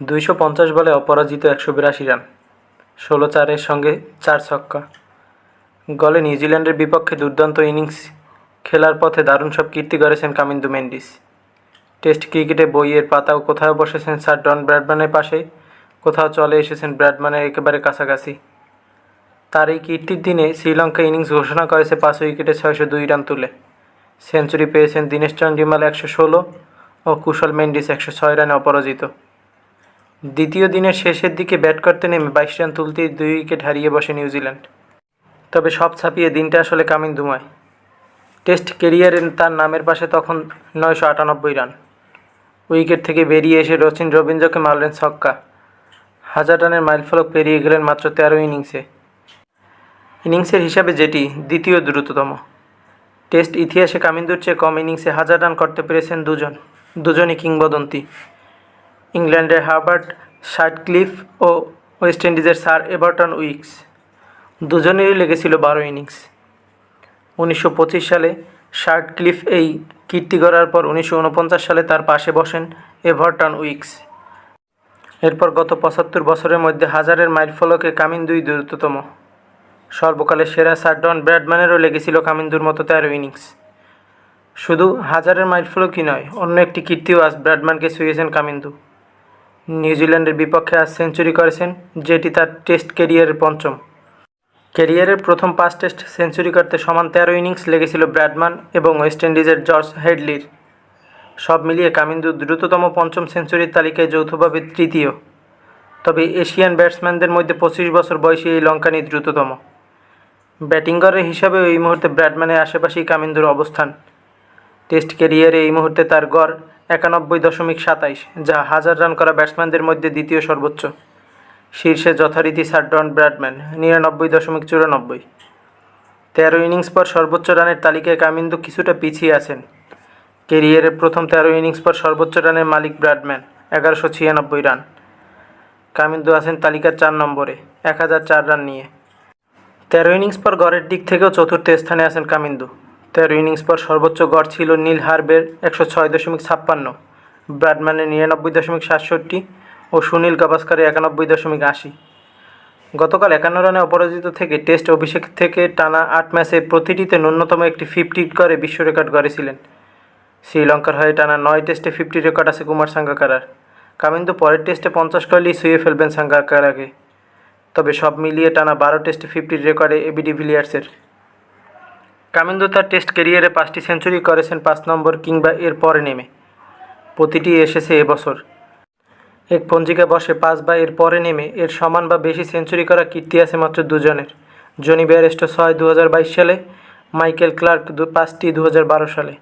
দুইশো পঞ্চাশ বলে অপরাজিত একশো বিরাশি রান, ষোলো চারের সঙ্গে চার ছক্কা। গলে নিউজিল্যান্ডের বিপক্ষে দুর্দান্ত ইনিংস খেলার পথে দারুণ সব কীর্তি গড়েছেন কামিন্দু মেন্ডিস। টেস্ট ক্রিকেটে বইয়ের পাতাও কোথাও বসেছেন স্যার ডন ব্র্যাডম্যানের পাশে, কোথাও চলে এসেছেন ব্র্যাডম্যানের একেবারে কাছাকাছি। তার এই কীর্তির দিনে শ্রীলঙ্কা ইনিংস ঘোষণা করেছে পাঁচ উইকেটে ছয়শো দুই রান তুলে। সেঞ্চুরি পেয়েছেন দীনেশ চন্দ্রিমাল একশো ষোলো ও কুশল মেন্ডিস একশো ছয় রানে অপরাজিত। দ্বিতীয় দিনের শেষের দিকে ব্যাট করতে নেমে বাইশ রান তুলতেই দুই উইকেট হারিয়ে বসে নিউজিল্যান্ড। তবে সব ছাপিয়ে দিনটা আসলে কামিন ধুমায়। টেস্ট কেরিয়ারে তার নামের পাশে তখন নয়শো আটানব্বই রান। উইকেট থেকে বেরিয়ে এসে রচিন রবীন্দ্রকে মারলেন ছক্কা। হাজার রানের মাইলফলক পেরিয়ে গেলেন মাত্র তেরো ইনিংসে। ইনিংসের হিসাবে যেটি দ্বিতীয় দ্রুততম। টেস্ট ইতিহাসে কামিন্দুর চেয়ে কম ইনিংসে হাজার রান করতে পেরেছেন দুজন, দুজনই কিংবদন্তি। ইংল্যান্ডের হার্বার্ট শার্টক্লিফ ও ওয়েস্ট ইন্ডিজের স্যার এভারটন উইক্স। দুজনেরই লেগেছিল বারো ইনিংস। উনিশশো পঁচিশ সালে শার্টক্লিফ এই কীর্তি গড়ার পর উনিশশো উনপঞ্চাশ সালে তার পাশে বসেন এভারটন উইক্স। এরপর গত পঁচাত্তর বছরের মধ্যে হাজারের মাইলফলকে কামিন্দুই দ্রুততম। সর্বকালের সেরা স্যার ডন ব্র্যাডম্যানেরও লেগেছিল কামিন্দুর মতো তেরো ইনিংস। শুধু হাজারের মাইলফলকই নয়, অন্য একটি কীর্তিও আজ ব্র্যাডম্যানকে ছুঁয়েছেন কামিন্দু নিউজিল্যান্ডের বিপক্ষে আজ সেঞ্চুরি করেছেন, যেটি তার টেস্ট কেরিয়ারের পঞ্চম। ক্যারিয়ারের প্রথম পাঁচ টেস্ট সেঞ্চুরি করতে সমান তেরো ইনিংস লেগেছিল ব্র্যাডম্যান এবং ওয়েস্ট ইন্ডিজের জর্জ হেডলির। সব মিলিয়ে কামিন্দু দ্রুততম পঞ্চম সেঞ্চুরির তালিকায় যৌথভাবে তৃতীয়। তবে এশিয়ান ব্যাটসম্যানদের মধ্যে পঁচিশ বছর বয়সী এই লঙ্কানি দ্রুততম। ব্যাটিংগরের হিসাবে এই মুহূর্তে ব্র্যাডম্যানের আশেপাশেই কামিন্দুর অবস্থান। টেস্ট ক্যারিয়ারে এই মুহূর্তে তার গড় একানব্বই দশমিক সাতাইশ, যা হাজার রান করা ব্যাটসম্যানদের মধ্যে দ্বিতীয় সর্বোচ্চ। শীর্ষে যথারীতি স্যার ডন ব্র্যাডম্যান, নিরানব্বই দশমিক চুরানব্বই। তেরো ইনিংস পর সর্বোচ্চ রানের তালিকায় কামিন্দু কিছুটা পিছিয়ে আছেন। কেরিয়ারের প্রথম তেরো ইনিংস পর সর্বোচ্চ রানের মালিক ব্র্যাডম্যান, এগারোশো ছিয়ানব্বই রান। কামিন্দু আছেন তালিকার চার নম্বরে, এক হাজার চার রান নিয়ে। তেরো ইনিংস পর গড়ের দিক থেকেও চতুর্থ স্থানে আছেন কামিন্দু। তেরো ইনিংস পর সর্বোচ্চ গড় ছিল নীল হার্বের একশো ছয় দশমিক ছাপ্পান্ন, ব্র্যাডম্যানের নিরানব্বই দশমিক সাতষট্টি ও সুনীল গাভাস্কারের একানব্বই দশমিক আশি। গতকাল একান্ন রানে অপরাজিত থেকে টেস্ট অভিষেক থেকে টানা আট ম্যাচে প্রতিটিতে ন্যূনতম একটি ফিফটি করে বিশ্ব রেকর্ড গড়েছিলেন। শ্রীলঙ্কার হয়ে টানা নয় টেস্টে ফিফটি রেকর্ড আছে কুমার সাঙ্গাকারার। কামিন্দু পরের টেস্টে পঞ্চাশ করলেই শুয়ে ফেলবেন সাঙ্গাকারাকে তবে সব মিলিয়ে টানা বারো টেস্টে ফিফটির রেকর্ডে এবি ডিভিলিয়ার্সের কামিন্দু তার টেস্ট ক্যারিয়ারে পাঁচটি সেঞ্চুরি করেছেন পাঁচ নম্বর কিংবা এর পরে নেমে। প্রতিটি এসেছে এবছর। এক পঞ্জিকা বসে পাঁচ বা এর পরে নেমে এর সমান বা বেশি সেঞ্চুরি করা কীর্তি আছে মাত্র দুজনের। জনি ব্যারেস্টো ছয় দু সালে, মাইকেল ক্লার্ক পাঁচটি দু হাজার বারো সালে।